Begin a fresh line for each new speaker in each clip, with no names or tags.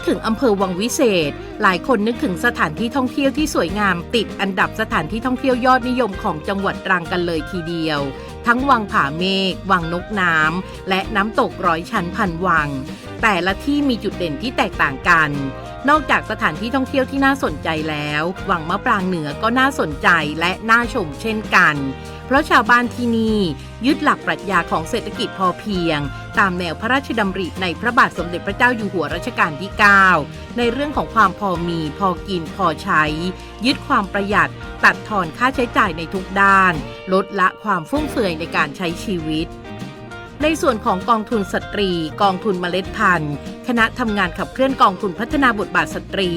ดถึงอำเภอวังวิเศษ หลายคนนึกถึงสถานที่ท่องเที่ยวที่สวยงาม ติดอันดับสถานที่ท่องเที่ยวยอดนิยมของจังหวัดตรังกันเลยทีเดียว ทั้งวังผาเมฆวังนกน้ำและน้ำตกร้อยชั้นพันวัง แต่ละที่มีจุดเด่นที่แตกต่างกันนอกจากสถานที่ท่องเที่ยวที่น่าสนใจแล้ว วังมะปรางเหนือก็น่าสนใจและน่าชมเช่นกัน เพราะชาวบ้านที่นี่ยึดหลักปรัชญาของเศรษฐกิจพอเพียง ตามแนวพระราชดำริในพระบาทสมเด็จพระเจ้าอยู่หัวรัชกาลที่ 9 ในเรื่องของความพอมี พอกิน พอใช้ ยึดความประหยัด ตัดทอนค่าใช้จ่ายในทุกด้าน ลดละความฟุ่มเฟือยในการใช้ชีวิตในส่วนของกองทุนสตรี กองทุนเมล็ดพันธุ์ คณะทำงานขับเคลื่อนกองทุนพัฒนาบทบาทสตรี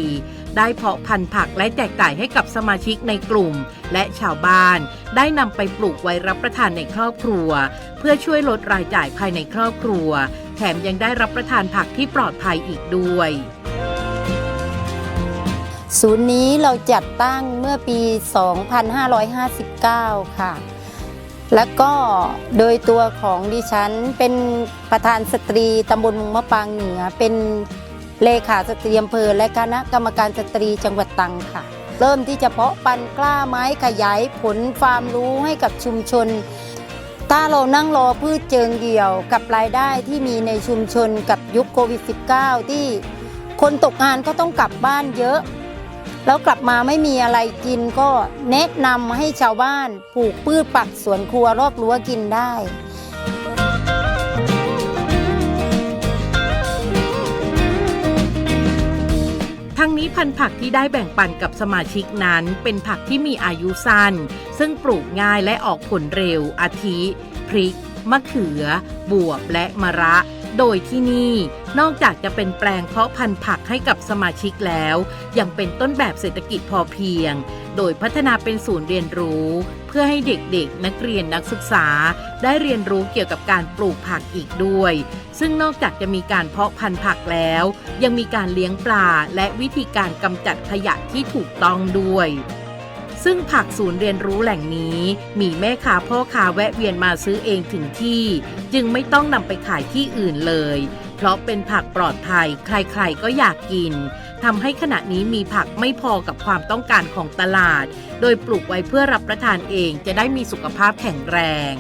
ได้เพาะพันธุ์ผักและแจกจ่ายให้กับสมาชิกในกลุ่ม และชาวบ้าน ได้นำไปปลูกไว้รับประทานในครอบครัว เพื่อช่วยลดรายจ่ายภายในครอบครัว แถมยังได้รับประทานผักที่ปลอดภัยอีกด้วย
ศูนย์นี้เราจัดตั้งเมื่อปี 2559 ค่ะ แล้วก็โดยตัวของดิฉันเป็นประธานสตรีตำบลมุงมะปางเหนือ เป็น เลขาสตรีอำเภอและคณะกรรมการสตรีจังหวัดตรังค่ะ เริ่มที่จะเพาะปันกล้าไม้ขยายผลความรู้ให้กับชุมชน ถ้าเรานั่งรอพืชเจิงเดี่ยวกับรายได้ที่มีในชุมชนกับยุคโควิด -19 ที่คนตกงานก็ต้องกลับบ้านเยอะ แล้วกลับมาไม่มีอะไรกินก็แนะนำให้ชาวบ้านปลูกพืชปักสวนครัวรอบรั้วกินได้
พันธุ์ผักที่ได้แบ่งปันกับสมาชิกนั้น เป็นผักที่มีอายุสั้น ซึ่งปลูกง่ายและออกผลเร็ว อาทิ พริก มะเขือ บวบ และมะระ โดยที่นี่ นอกจากจะเป็นแปลงเพาะพันธุ์ผักให้กับสมาชิกแล้ว ยังเป็นต้นแบบเศรษฐกิจพอเพียง โดยพัฒนาเป็นศูนย์เรียนรู้ เพื่อให้เด็กๆ นักเรียนนักศึกษา ได้เรียนรู้เกี่ยวกับการปลูกผักอีกด้วย ซึ่งนอกจากจะมีการเพาะพันธุ์ผักแล้ว ยังมีการเลี้ยงปลาและวิธีการกำจัดขยะที่ถูกต้องด้วยซึ่งผักศูนย์เรียนรู้แหล่งนี้ มีแม่ค้าพ่อค้าแวะเวียนมาซื้อเองถึงที่ จึงไม่ต้องนำไปขายที่อื่นเลย เพราะเป็นผักปลอดภัย ใครๆก็อยากกิน ทำให้ขณะนี้มีผักไม่พอกับความต้องการของตลาด โดยปลูกไว้เพื่อรับประทานเองจะได้มีสุขภาพแข็งแรง